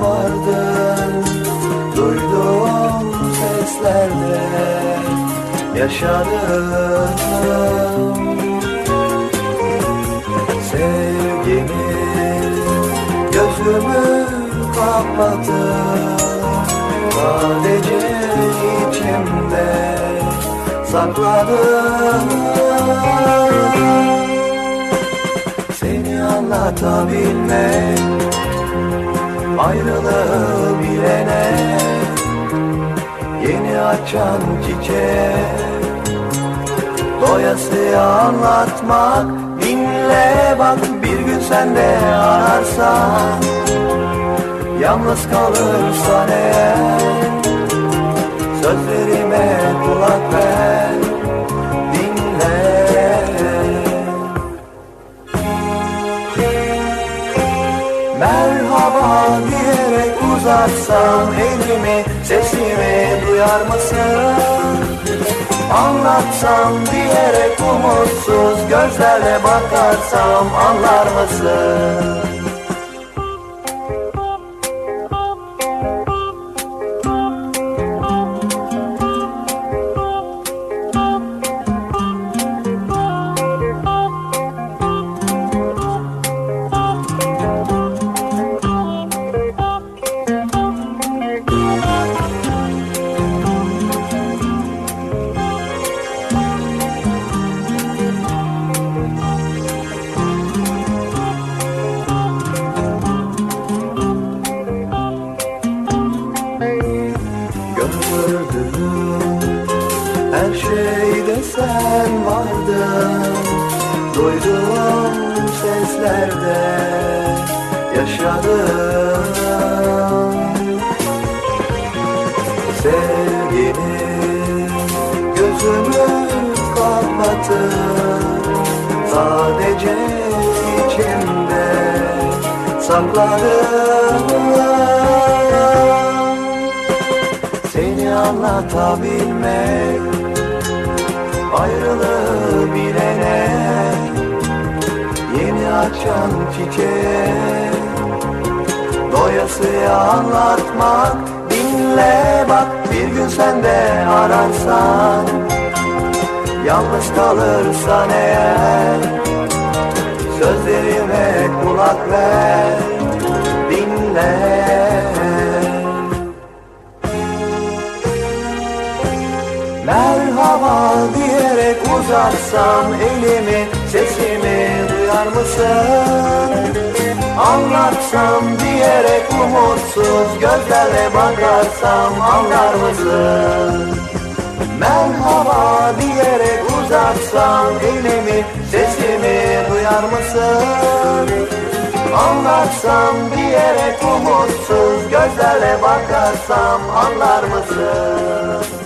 vardın Duyduğum seslerde yaşadım Sevgimi gözümü kapatıp Sadece içimde sakladım anlatabilmek Ayrılığı bilene Yeni açan çiçek. Doyasıya anlatmak Dinle bak bir gün sen de ararsan Yalnız kalırsan eğer Sözlerime kulak ver uzatsam elimi Sesimi duyar mısın? Anlatsam diyerek umutsuz Gözlerle bakarsam anlar mısın? Gördüm her şeyde sen vardın Duyduğum seslerde yaşadım. Sevgilim gözümü kapatıp Sadece içimde sakladım seni anlatabilmek Ayrılığı bilene Yeni açan çiçeğe Doyasıya anlatmak Dinle bak bir gün sen de ararsan Yalnız kalırsan eğer Sözlerime kulak ver uzatsam elimi Sesimi duyar mısın? Anlatsam diyerek umutsuz Gözlerle bakarsam anlar mısın? Merhaba diyerek uzatsam elimi Sesimi duyar mısın? Anlatsam diyerek umutsuz Gözlerle bakarsam anlar mısın?